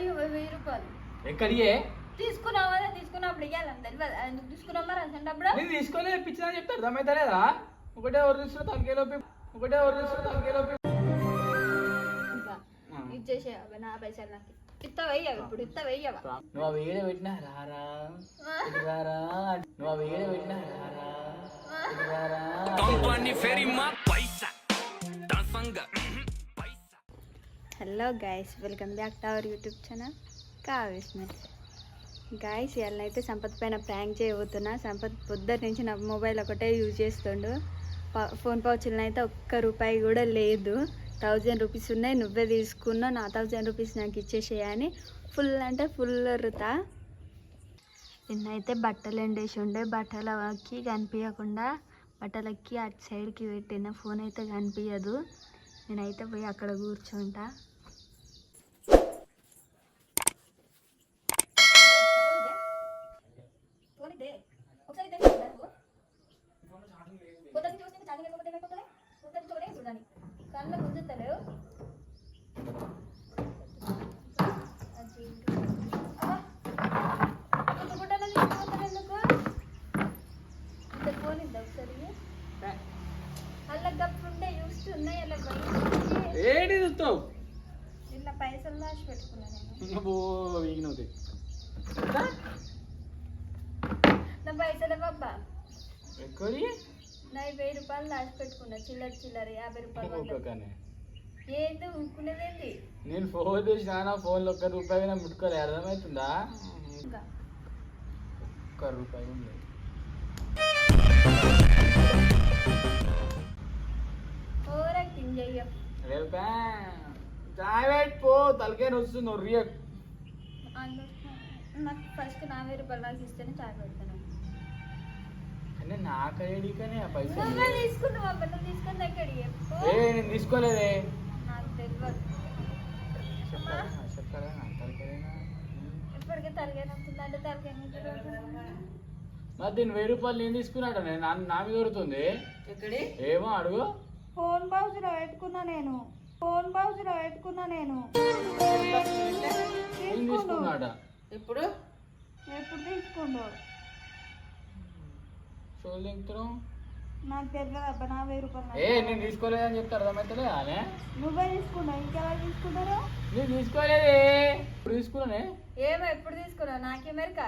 అయ్యో వెయ్యి రూపాయలు. ఎక్కడియే తీసుకున్నావు? తీసుకున్నప్పుడు ఇవ్వాలని తెలియదు ఎందుకు తీసుకున్నావు? మరి అసంటప్పుడు నేను తీసుకోలే ఇప్పించిన చెప్తా అర్థమైతలేదా? ఒకటే ఎవరు తీసుకున్న తలకేలోపి ఒకటే ఎవరు తీసుకున్న తలకేలోపి ఇంకా ఇచ్చేసే నా పైసలు నాకు. ఇస్తా వెయ్యవా? ఇప్పుడు ఇస్తా వెయ్యవా? నువ్వు పెట్టినా రారా. రారా. నువ్వు పెట్టినా రారా. రారా. Hello guys welcome back to our YouTube channel కావేస్మెంట్ guys ఇవాళ అయితే సంపత్ పైన ప్రాంక్ చేయబోతున్నా. సంపత్ పొద్దున్న నుంచి నా మొబైల్ ఒకటే యూజ్ చేస్తుండు. ఫోన్ పౌచ్లను అయితే ఒక్క రూపాయి కూడా లేదు. థౌజండ్ రూపీస్ ఉన్నాయి నువ్వే తీసుకున్నావు. నా థౌజండ్ రూపీస్ నాకు ఇచ్చేసేయని ఫుల్ అంటే ఫుల్ రుతా. నిన్నైతే బట్టలు ఎండేసి ఉండే బట్టలకి కనిపించకుండా బట్టలకి అటు సైడ్కి పెట్టిన ఫోన్ అయితే కనిపించదు నేనైతే పోయి అక్కడ కూర్చుంటా కళ్ళ గుంజుతలేవు ఫోన్ ఇద్దా ఒకసారి అలా గప్పుంటే చూస్తున్నాయి అలా బయట ఏడి చూస్తావు? నిన్న పైసలు దాచి పెట్టుకున్నా నేను. నువ్వు వీగినవుతాయి నా పైసలు బాబా ఎక్కడి నా వెయ్యి రూపాయలు దాచి పెట్టుకున్నా చిల్లర చిల్లర యాభై రూపాయలు. ఒక్కొక్కనే ఏంది ఊరుకునేదేంటి నేను ఫోన్ చేసిన నా ఫోన్లో ఒక్క రూపాయి అయినా ముట్టుకోలే అర్థమవుతుందా? ఒక్క రూపాయి ఉంది ఓవర్ యాక్టింగ్ చెయ్యం రేపే చాయ్ పెట్టి పో వస్తుంది నాకు ఫస్ట్ నా వెయ్యి రూపాయలు నాకు ఇస్తేనే చాయ్ పెడతాను. ఆ పైసలు నువ్వే తీసుకున్నావు అబ్బా నువ్వు తీసుకుని ఏ నేను తీసుకోలేదే. నాకు తెలియదు నా ఇప్పటికే అంటే మరి దీని వెయ్యి రూపాయలు నేను తీసుకున్నాడు నేను నా నా మీద దొరుకుతుంది ఏమో అడుగు. ఫోన్ బాక్స్లో పెట్టుకున్నా నేను. ఫోన్ బాక్స్లో పెట్టుకున్నా నేను. నేను తీసుకున్నాడ ఇప్పుడు? ఎప్పుడు తీసుకుండు? షోలు దింపుతున్నావు నాకు తెలియదు అబ్బా నా వెయ్యి రూపాయలు ఏ నేను తీసుకోలేదని చెప్తే అర్థమవుతలే అనే నువ్వే తీసుకున్నావు ఇంకెవరు తీసుకుంటారు? నేను తీసుకోలేదే. ఇప్పుడు తీసుకున్నానే? ఏమో ఎప్పుడు తీసుకున్నావు? నాకేమెరక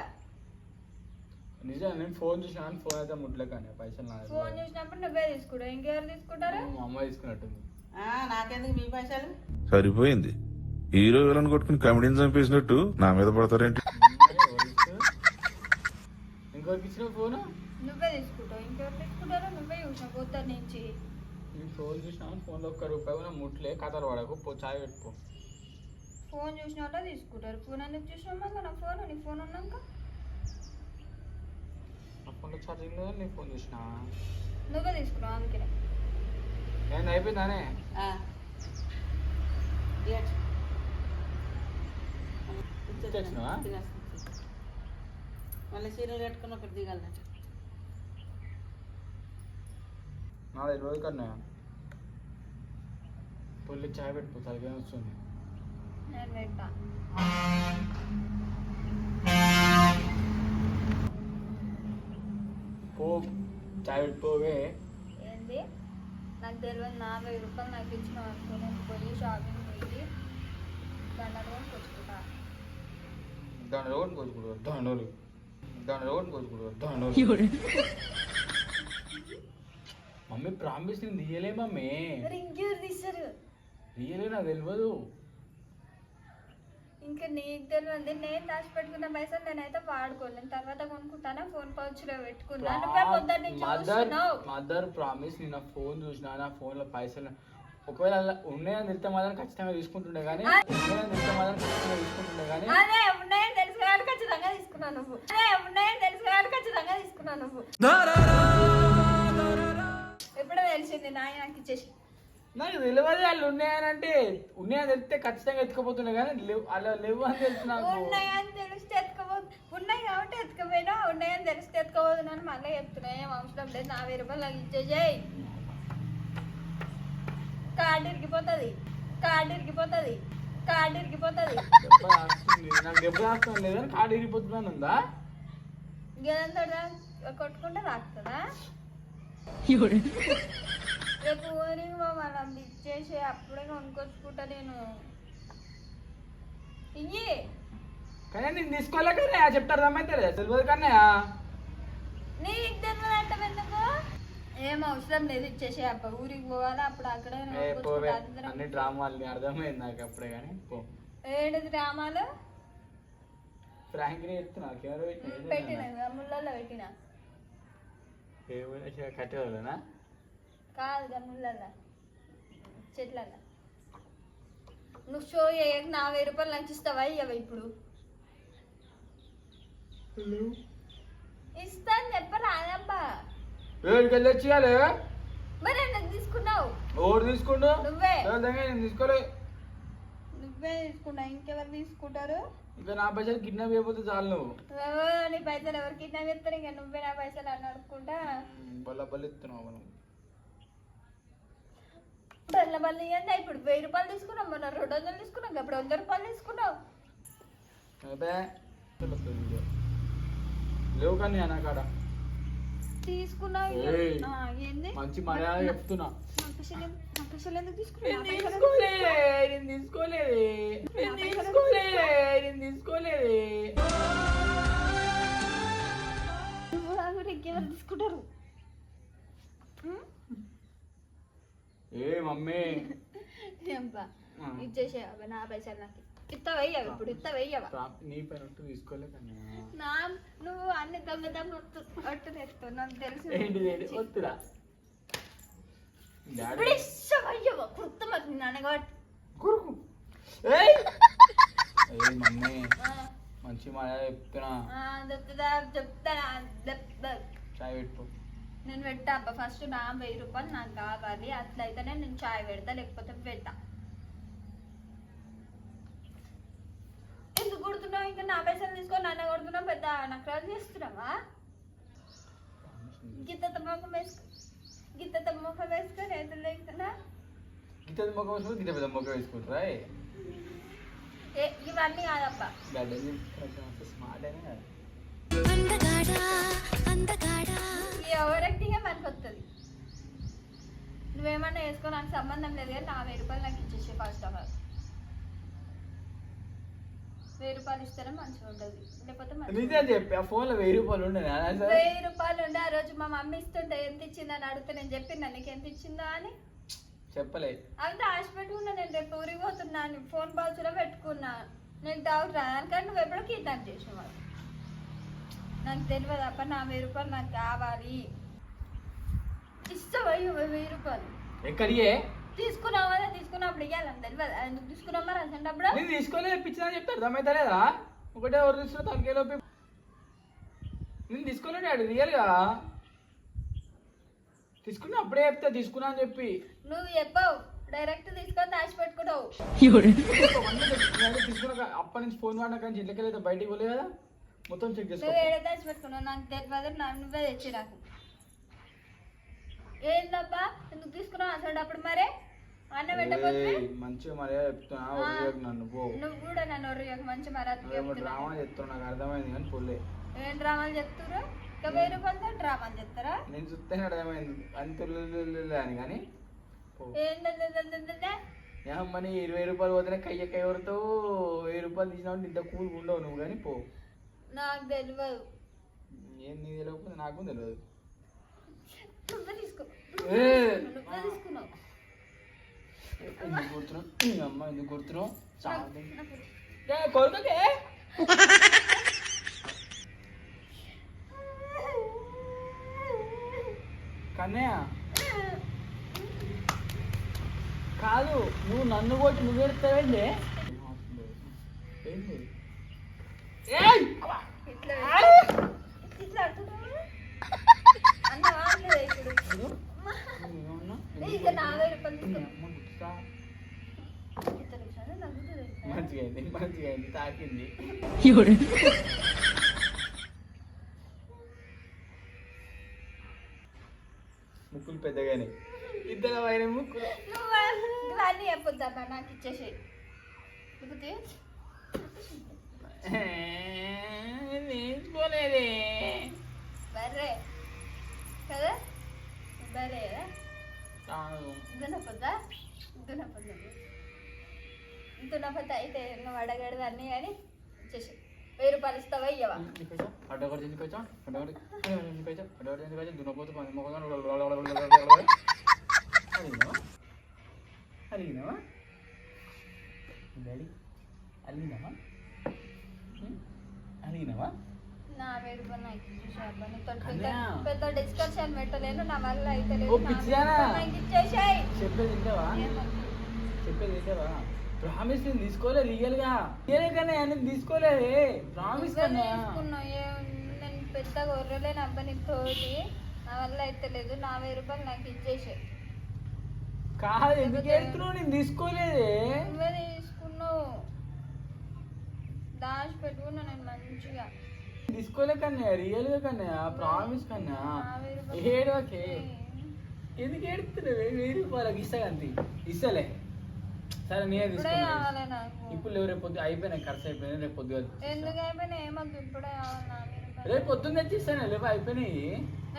నిజం నేను ఫోన్ చూసినా ఫోన్ అయితే ముట్లే కానీ పైసలు నా దగ్గర ఫోన్ చూసినప్పుడు నువ్వే తీసుకుంటావు ఇంకెవరు తీసుకుంటారు? లేవు. మా అమ్మ తీసుకున్నట్టుంది. ఆ, నాకెందుకు మీ పైసలు? సరిపోయింది. హీరో విలన్ కొట్టుకుని కమెడీని చంపేసినట్టు నా మీద పడతారేంటి? ఇంకొకరికి ఇచ్చిన ఫోన్? నువ్వే తీసుకుంటావు. ఇంకెవరు తీసుకుంటారో నువ్వే చూసినావు. పొద్దున్న నుంచి. నేను ఫోన్ చూసినా ఫోన్లో ఒక్క రూపాయి కూడా ముట్లే కథలు పడకు. పో చాయ్ పెట్టుకో. ఫోన్ చూసిన వాళ్ళే తీసుకుంటారు. ఫోన్ ఎందుకు చూసినావు మళ్ళీ నా ఫోన్ నీ ఫోన్ ఉన్నాక? నా ఫోన్లో ఛార్జింగ్ లేదా నీ ఫోన్ చూసినా. నువ్వే తీసుకున్నావు అందుకనే నేను అయిపోయిందానే. మళ్ళీ చీరలు కట్టుకుని ఒకటి దిగాలన్నట్టు నాది రోజు కన్నా పొల్లి చాయ్ పెట్టుకో తలకాయ వస్తుంది నేను పెట్టా. పో చాయ్ పెట్టుకోవే ఏంది? నాకు తెలియదు నా వెయ్యి రూపాయలు నాకు ఇచ్చిన నేను పోయి షాపింగ్ పోయి దండలు కొనుక్కొచ్చుకుంటా దాని రోడ్డు కోసుకుంటు దండోలు దాని దండోలు. మమ్మీ ప్రామిస్ నేను తీయలే మమ్మీ మరి ఇంకెవరు తీస్తారు తీయలే నాకు తెలియదు ఇంకా నీకు తెలియదు నేను దాచిపెట్టుకున్న పైసలు నేనైతే వాడుకోలేను తర్వాత కొనుక్కుంటానా ఫోన్ పౌచ్లో పెట్టుకున్నా నువ్వే పొద్దున్న నుంచి మదర్ చూస్తున్నావు మదర్ ప్రామిస్ నేను నా ఫోన్ చూసిన నా ఫోన్లో పైసలు ఒకవేళ అలా ఉన్నాయని తెలిస్తే మాత్రం ఖచ్చితంగా తీసుకుంటుండే కానీ ఉన్నాయని తెలిస్తే మాత్రం ఖచ్చితంగా తీసుకుంటుండే కానీ అదే ఉన్నాయని తెలుసు కాబట్టి ఖచ్చితంగా తీసుకున్నావు నువ్వు అదే ఉన్నాయని తెలుసు కాబట్టి ఖచ్చితంగా తీసుకున్నావు నువ్వు ఎప్పుడో తెలిసింది నాయ నాకు ఇచ్చేసి. నాకు తెలియదు వాళ్ళు ఉన్నాయని అంటే ఉన్నాయని తెలిస్తే ఖచ్చితంగా ఎత్తుకపోతుండే కానీ లేవు అలా లేవు అని తెలుసు నాకు. ఉన్నాయని తెలిస్తే ఎత్తుకోబోదు ఉన్నాయి కాబట్టి ఎత్తుకపోయినా ఉన్నాయని తెలిస్తే ఎత్తుకోబోదు అని మళ్ళీ చెప్తున్నా. ఏం అవసరం లేదు నా వెయ్యి రూపాయలు నాకు ఇచ్చేసేయ్. కార్డు ఇరిగిపోతుంది కార్డు ఇరిగిపోతుంది కార్డు ఇరిగిపోతుంది. నాకు దెబ్బ తాకుతాను లేదని కాడు ఇరిగిపోతున్నాను ఉందా? గదంతా కొట్టుకుంటే తాకుతుందా రేపు మనం ఇచ్చేసి అప్పుడే కొనుక్కొచ్చుకుంటా నేను. ఇయ్యి. కానీ నేను తీసుకోలే కానీ చెప్తారు రమ్మైతే తెలియదు కానీ నీ అంటే ఎందుకు? ఏం అవసరం లేదు ఇచ్చేసి అప్ప ఊరికి పోవాలా అప్పుడు అక్కడే. అన్ని డ్రామాలు అర్థమైంది నాకు అప్పుడే కానీ ఏడు గ్రామాలు ఫ్రాంక్ పెట్టిన ముళ్ళల్లో పెట్టిన? కాదు ముళ్ళల్లో. చెట్లల్లో. నువ్వు షో చేయక నా వెయ్యి రూపాయలు నాకు ఇస్తావా? ఇప్పుడు? ఇస్తా అని చెప్పరాదబ్బా ఏడికి వెళ్ళి వచ్చియాలి మరి ఎందుకు తీసుకున్నావు? ఓడి తీసుకుండు? నువ్వే. ఎవరిదంగా నేను తీసుకోలే. నువ్వే తీసుకున్నావు ఇంకెవరు తీసుకుంటారు? ఇంకా నా పైసలు కిడ్నాప్ అయిపోతే చాలు నువ్వు. నువ్వు నీ పైసలు ఎవరికి ఇచ్చినా చెప్తారు ఇంకా నువ్వే నా పైసలు అని అడుక్కుంటా బల్ల బల్ల ఇస్తున్నావు మనం బల్ల బల్ల ఇవ్వండి ఇప్పుడు వెయ్యి రూపాయలు తీసుకున్నావు మొన్న రెండు వందలు తీసుకున్నావు ఇప్పుడు వంద రూపాయలు తీసుకున్నావు లేవు కానీ అన్న కాడ. తీసుకున్నావు ఏంది? మంచి మర్యాద చెప్తున్నా. తీసుకుంటారు? ఏ మమ్మీ. ఇచ్చేసే నా పైసలు నాకు. ఇత్త వెయ్యవు ఇప్పుడు ఇత్త వెయ్యవా నీ పైన ఒట్టు నా నువ్వు అన్ని దొంగ దొంగ ఒట్టు తెస్తావు నాకు తెలుసు. ఏంటి కొరుకు. ఏయ్! మమ్మీ. మంచి చెప్తున్నా. చెప్తానా చాయ్ పెట్టు నేను పెట్టా అబ్బా. ఫస్ట్ నా వెయ్యి రూపాయలు నాకు కావాలి. అట్లయితేనే నేను చాయ్ పెడతా లేకపోతే పెట్టా ఎందుకు కొడుతున్నావు ఇంకా నా పైసలు తీసుకొని నన్ను కొడుతున్నావు పెద్ద నకరాలు చేస్తున్నావా? గిత్త మొఖం వేసుకో గిత్త మొఖం వేసుకొని ఎదురు లేకున్నా గిత్త మొక్క వేసుకుంటే గిత్త పెద్ద మొక్క వేసుకుంటారా ఏ? ఇవన్నీ కాదబ్బా గడ్డని స్మార్ట్ అయినా కదా. ఈ ఓవర్ యాక్టింగే మనకు వస్తుంది నువ్వేమన్నా వేసుకో నాకు సంబంధం లేదు కానీ నా వెయ్యి రూపాయలు నాకు ఇచ్చేసే ఫస్ట్ ఆఫ్ ఆల్. వెయ్యి రూపాయలు ఇస్తేనే మంచిగా ఉంటుంది. లేకపోతే నిజం చెప్పి ఆ ఫోన్లో వెయ్యి రూపాయలు ఉండే. వెయ్యి రూపాయలు ఉండే ఆ రోజు మా మమ్మీ ఇస్తుంటే ఎంత ఇచ్చిందని అడిగితే నేను చెప్పిన నీకు ఎంత ఇచ్చిందా? అని. చెప్పలే. అంతా ఆశ పెట్టుకున్నా నేను రేపు ఊరికి పోతున్నాను ఫోన్ బాక్స్లో పెట్టుకున్నా. నేను డౌట్ రాను నువ్వు ఎప్పుడో కిడ్నాప్ చేసినావు నాకు తెలియదు అప్ప నా వెయ్యి రూపాయలు నాకు కావాలి. ఇస్తావా వెయ్యి రూపాయలు? ఎక్కడియే తీసుకున్నావు కదా తీసుకున్నప్పుడు ఇవ్వాలని తెలియదు. ఎందుకు తీసుకున్నావు మరి? అసంటప్పుడు నేను తీసుకోలే పిచ్చినా చెప్తారు అర్థమైతే లేదా? ఒకటే ఎవరు తీసుకున్నా తనకేలోపి నేను తీసుకోలేడు డాడీ రియల్గా తీసుకున్నా అప్పుడే చెప్తా తీసుకున్నా అని చెప్పి. నువ్వు చెప్పావు డైరెక్ట్ తీసుకొని దాచి పెట్టుకుంటావు. డాడీ తీసుకున్నాక అప్పటి నుంచి ఫోన్ వాడినా కానీ ఇంట్లోకి బయటికి పోలే కదా? మొత్తం చెక్ చేసుకో. నువ్వు ఏడ దాచి పెట్టుకున్నావు? నాకు తెలియదు నా నువ్వే తెచ్చి నాకు. ఏందబ్బా? ఎందుకు మంచిగా మర్యాద చెప్తున్నా నన్ను పో. నువ్వు కూడా నన్ను మంచి నువ్వేమో డ్రామా చెప్తున్నా నాకు అర్థమైంది కానీ పోలే. ఏం డ్రామాలు చెప్తురు ఇంకా వెయ్యి రూపాయలతో డ్రామాలు చెప్తారా? నేను చూస్తేనే అర్థమైంది. అని తొలి అని కానీ ఏంటంటే ఇరవై రూపాయలు పోతేనే కయ్య కయ్య కొడతావు వెయ్యి రూపాయలు తీసినావు ఇంత కూల్ ఉండవు నువ్వు కానీ పో. నాకు తెలియదు ఏం నీ తెలియకపోతే నాకు తెలియదు నువ్వే తీసుకో! నువ్వే తీసుకున్నావు. ఎందుకు కొడుతున్నావు ఈ అమ్మ ఎందుకు కొడుతున్నావు చాలా నాకు- ఏ, కొడుకోకే కన్నయ్య కాదు నువ్వు నన్ను కొట్టి నువ్వు! ఇట్లా ఇట్లా అంటున్నావు అన్న వాళ్ళే ఇప్పుడు ఏమన్నా? ఇక నా వెయ్యి రూపాయలు ఈ తీసుకో అమ్మ గుర్తుతా? ఇద్దరు నిమిషాలు నాకు కూడా తెలుసా? మంచిగా అయింది మంచిగా అయింది తాకింది ముక్కులు పెద్దగానే ఇద్దరు వైన ముక్కులు. నువ్వు ఇవన్నీ చెప్పొద్దమ్మా నాకు ఇచ్చేసి తీసుకోలేదే బర్రే. కదా? బర్రే కదా? కాదు. దున్నపోద్దా దున్నపోద్దు దున్నపోతే అయితే వడగడదు అన్నీ కానీ వచ్చేసి వెయ్యి రూపాయలు ఇస్తావా ఎందుకొచ్చా? అడ్డగొట్టి ఎందుకొచ్చా? అడ్డగొట్టి ఎందుకొచ్చా? అడ్డగొట్టి ఎందుకొచ్చా? దున్నపోతు పని మొక్కగా అడిగినావా? అడిగినావా? డాడీ అడిగినావా ఉం? అడిగినావా నా రూపాయలు నాకు నీతో పెద్ద డిస్కషన్ పెట్టలేను నా వల్ల అయితే లేదు చెప్పేది చెప్పేది ప్రామిస్ నేను తీసుకోలే రియల్గా రియల్ గానే నేను తీసుకోలేదే ప్రామిస్ కన్నా. నేను పెద్ద గొర్రెలే నబ్బని తోటి నా వల్ల అయితే లేదు నా వెయ్యి రూపాయలు నాకు ఇచ్చేసాయి కాదు ఎందుకు చేస్తున్నావు? నేను తీసుకోలేదే. నువ్వే తీసుకున్నావు. దాచి పెట్టుకున్నా నేను మంచిగా. తీసుకోలే కన్నా రియల్గా కన్నా ప్రామిస్ కన్నా. ఏడవకే. ఎందుకు ఏడుతున్నావే వెయ్యి రూపాయలకి ఇస్తా అంతే. ఇస్తలే. సరే నేనే ఇప్పుడే తీసుకున్నా. కావాలి నాకు. ఇప్పుడు లేవు రేపు పొద్దు అయిపోయినాయి ఖర్చు అయిపోయినాయి రేపు పొద్దు ఎందుకు అయిపోయినా ఏమద్దు ఇప్పుడే కావాలి నా వెయ్యి రూపాయలు. రేపు పొద్దున్న తెచ్చిస్తాను లేవు అయిపోయినాయి.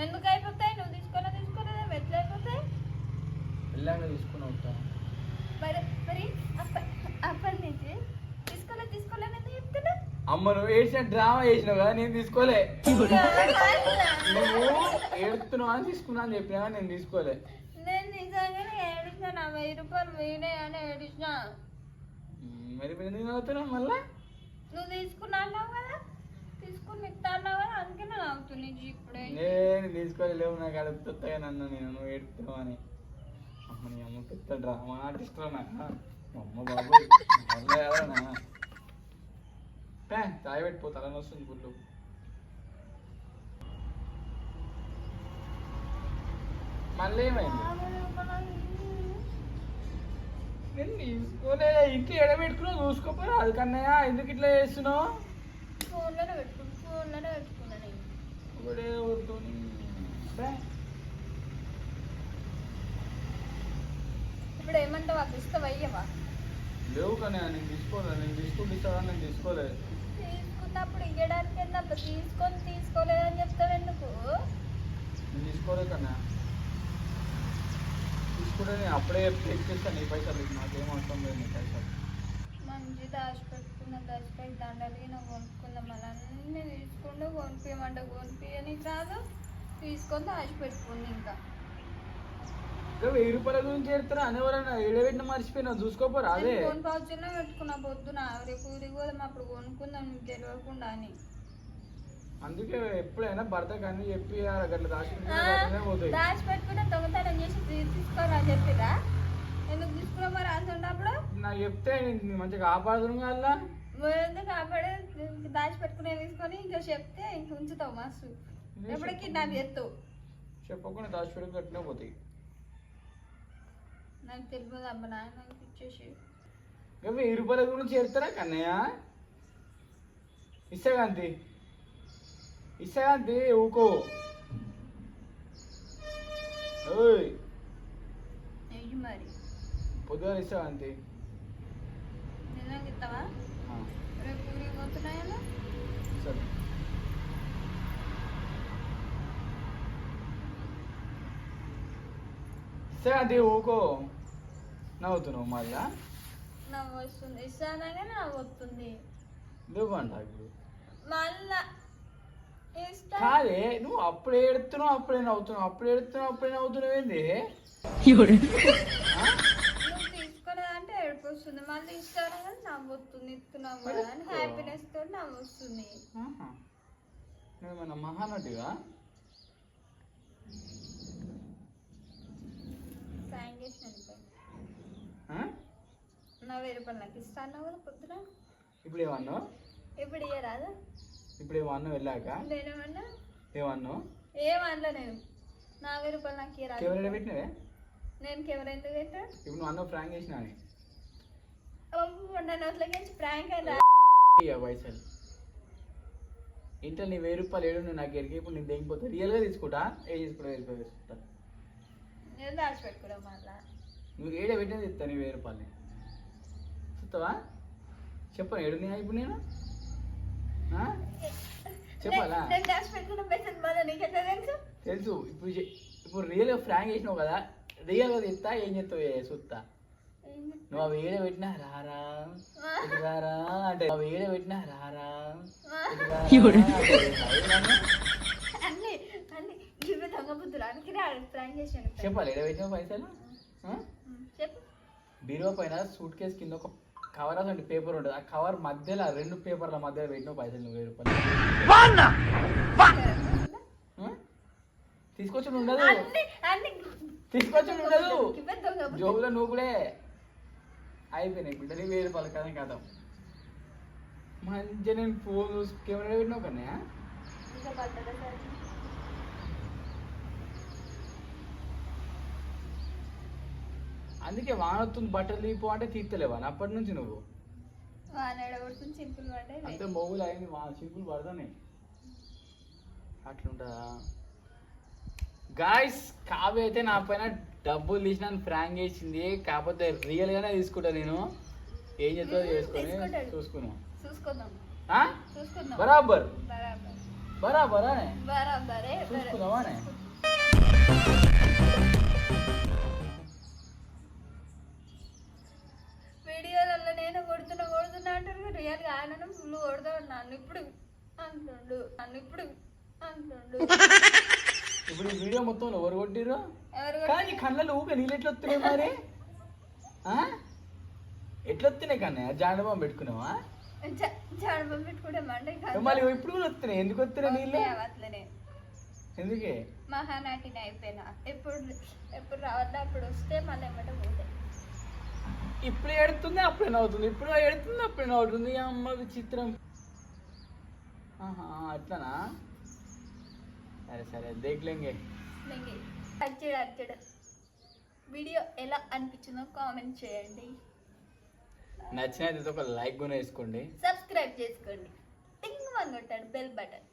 ఎందుకు అయిపోతాయి? నువ్వు తీసుకోలే తీసుకోలేదా ఎట్లా అయిపోతాయి? వెళ్ళాక తీసుకుని అవుతా మరి మరి అప్ప అప్పటి నుంచి తీసుకోలే తీసుకోలేని ఎందుకు చెప్తున్నా? అమ్మ నువ్వు ఏడ్చిన డ్రామా చేసినావు కదా నేను తీసుకోలే. నువ్వు ఏడుతున్నావు అని తీసుకున్నా అని చెప్పినా కానీ నేను తీసుకోలే నేను నిజంగానే ఏడిచిన నా వెయ్యి రూపాయలు వేయనే అని ఏడిచిన. మరి ఎందుకు నవ్వుతున్నావు మళ్ళా? నువ్వు తీసుకున్నా అన్నావు కదా? తీసుకుని ఇస్తా అన్నావు కదా? అందుకే నేను అవుతుంది ఇప్పుడే. నేను నాకు అడుగుతాయి నన్ను నేను నువ్వు ఏడుతున్నావు అని. అమ్మ నీ అమ్మ పెద్ద డ్రామా ఆర్టిస్ట్ నా అమ్మ బాబు తాయి పెట్టిపో తలని వస్తుంది గుళ్ళు మళ్ళీ ఏమైంది? నేను ఇంట్లో ఎడబెట్టుకున్నావు చూసుకోపోరా అది కన్నయ్య ఎందుకు ఇట్లా చేస్తున్నావు? ఫోన్లోనే ఫోన్లోనే. ఇప్పుడు ఏమంటావు? అక్కడ ఇస్తావా అయ్యవా లేవు కానీ నేను తీసుకోలే. నేను తీసుకుంటే ఇస్తావా నేను తీసుకోలేదు తీసుకున్నప్పుడు ఏందబ్బా తీసుకొని తీసుకోలేదని చెప్తావు ఎందుకు? నేను తీసుకోలే కన్నా తీసుకుంటే నేను అప్పుడే చెక్ చేస్తాను నీ పైసలు. నీకు నాకేం అవసరం లేదు నీ పైసలు. మంచి దాచిపెట్టుకున్న దాచిపెట్టి దండలు నాకు కొనుక్కుందాం మళ్ళీ అన్నీ తీసుకుంటూ కొనిపించమంటే కొనిపించని రాదు తీసుకొని దాచిపెట్టుకుంది ఇంకా. వెయ్యి రూపాయల గురించి అనేవారన్నా ఏడబెట్టిన మర్చిపోయినా చూసుకోపోరా అదే. ఫోన్ పౌచుల్లో పెట్టుకున్న పొద్దున రేపు ఊరికి పోదాం అప్పుడు కొనుక్కుందాం నీకు తెలియకుండా అని. అందుకే ఎప్పుడైనా భర్తకు అన్ని చెప్పి అట్లా ఆ, వాటినే పోతాయి. దాచిపెట్టుకుంటే దొంగతనం చేసి తీసుకోరా చెప్పిరా? ఎందుకు తీసుకున్నా మరి అంటున్నప్పుడు నాకు చెప్తే మంచిగా కాపాడుతున్నా కదా ఎందుకు కాపాడే దాచిపెట్టుకునే తీసుకొని ఇంకా చెప్తే ఇంక ఉంచుతావు మస్తు. ఎప్పటికీ నా చేస్తావు. చెప్పకుండా దాచిపెట్టుకు కట్టినే పోతాయి. నాకు తెలియదు అబ్బా నాయన నాకు ఇచ్చేసి వెయ్యి రూపాయల గురించి చెప్తారా కన్నయ్య? ఇస్తాగాంతి ఇస్తావా? రేపు ఊరికి పోతున్నాయా సరే. ఇస్తాగాంతి ఊకో నవ్వుతున్నావు మళ్ళా? నవ్వు వస్తుంది. ఇస్తానగానే నవ్వు వస్తుంది. ఇప్పుడు? మళ్ళా కాదే నువ్వు అప్పుడు ఏడుతున్నావు అప్పుడే నవ్వుతున్నావు అప్పుడు ఏడుతున్నావు అప్పుడే నవ్వుతున్నావు ఏంది? నువ్వు తీసుకోలేదంటే ఏడుపు వస్తుంది మళ్ళీ ఇస్తాను కానీ నవ్వు వస్తుంది ఇస్తున్నావు కదా అని హ్యాపీనెస్ నవ్వు సాయం చేసిన ఆ? నా ఇస్తాను కదా పొద్దున? ఇప్పుడు ఏమన్నావు? ఇప్పుడు ఇయ్యరాదు? ఇప్పుడు ఏమన్నావు వెళ్ళాక? నేనేమన్నా ఏమన్నావు? ఏమనలే నేను. నా వెయ్యి రూపాయలు నాకు కెమెరా పెట్టినవే? నేను కెమెరా ఎందుకు పెట్టా? ఇప్పుడు నువ్వు అన్న ఫ్రాంక్ చేసినా అని. ప్రాంక్ అయినా ఇయ్య పైసలు ఇంట్లో నీ వెయ్యి రూపాయలు ఏడు నువ్వు నాకు ఎరిగి ఇప్పుడు నేను దిగిపోతా రియల్గా తీసుకుంటా? ఏ తీసుకుంటా వెయ్యి రూపాయలు తీసుకుంటా? నేను దాచిపెట్టుకోవడం మళ్ళా. నువ్వు ఏడే పెట్టినది ఇస్తా నీ వెయ్యి రూపాయలని చూస్తావా? చెప్పను ఏడు నేను ఇప్పుడు నేను? చెప్పాలా? తెలుసు? ఇప్పుడు ఇప్పుడు రియల్గా ఫ్రాంక్ చేసినావు కదా రియల్గా తిత్తా ఏం చెప్తావు ఏ సుత్తా? నువ్వు అవి ఏడ పెట్టినా రారా రారా అంటే అవి ఏడ పెట్టినా రారా చెప్పాలి ఏడ పెట్టినావు పైసలు? బీరువా పైన సూట్ కేసు కింద ఒక కవర్ అసలు పేపర్ ఉంటుంది. ఆ కవర్ మధ్యలో రెండు పేపర్ల మధ్యలో పెట్టినావు పైసలు వెయ్యి రూపాయలు? తీసుకొచ్చి ఉండదు. అన్ని అన్ని తీసుకొచ్చి ఉండదు. జోబులో నువ్వు కూడా అయిపోయినాయి. బిడ్డ నీ వేరు రూపాయలు కదా కదా మంచిగా నేను ఫోన్ చూసి కెమెరా పెట్టినావు కన్నా ఇంకా పడ్డదా సార్? అందుకే వానొస్తుంది బట్టలు తీపో అంటే తీర్తలేవా అప్పటి నుంచి నువ్వు? వాన అంతే మొగులు అయింది వా చింపులు పడతానే. అట్లుంటుందా? గాయస్ కావ్య అయితే నా పైన డబ్బులు తీసిన ఫ్రాంక్ చేసింది. కాకపోతే రియల్ గానే తీసుకుంటా నేను. ఏం చెప్తాదో చేసుకొని. చూసుకున్నాం బరాబర్? బరాబర్. బరాబరానే? బరాబరే బరే. చూసుకుందామానే? రియల్గా ఆయన ఫుల్ కొడతా నన్ను ఇప్పుడు. అంటుండు నన్ను ఇప్పుడు. అంటుండు. ఇప్పుడు ఈ వీడియో మొత్తం ఎవరు కొట్టిర్రు? ఎవరు కానీ కళ్ళలో ఊపే నీళ్ళు ఎట్లా వస్తున్నాయి మరి? ఆ? ఎట్లా వస్తున్నాయి కన్నా జాండబాం పెట్టుకున్నావా? జాడబం పెట్టుకుంటే మళ్ళీ ఇప్పుడు కూడా వస్తున్నాయి. ఎందుకు వస్తున్నాయి నీళ్ళు? అట్లనే ఎందుకే? మహానాటిని అయిపోయినా. ఎప్పుడు ఎప్పుడు రావద్దా? అప్పుడు వస్తే మళ్ళీ ఏమంటే పోతే ఇప్పుడు ఎడుతుంది అప్పుడే నవ్వుతుంది. ఇప్పుడు ఎడుతుంది అప్పుడే నవ్వుతుంది. అమ్మ విచిత్రం. ఆహా అట్లనా? సరే సరే దేఖ్లేంగే నెంగి అర్చడు అర్చడు. వీడియో ఎలా అనిపించిందో కామెంట్ చేయండి. నచ్చినైతే ఒక లైక్ కూడా వేసుకోండి. సబ్స్క్రైబ్ చేసుకోండి. టింగ్ అని కొట్టాడు బెల్ బటన్.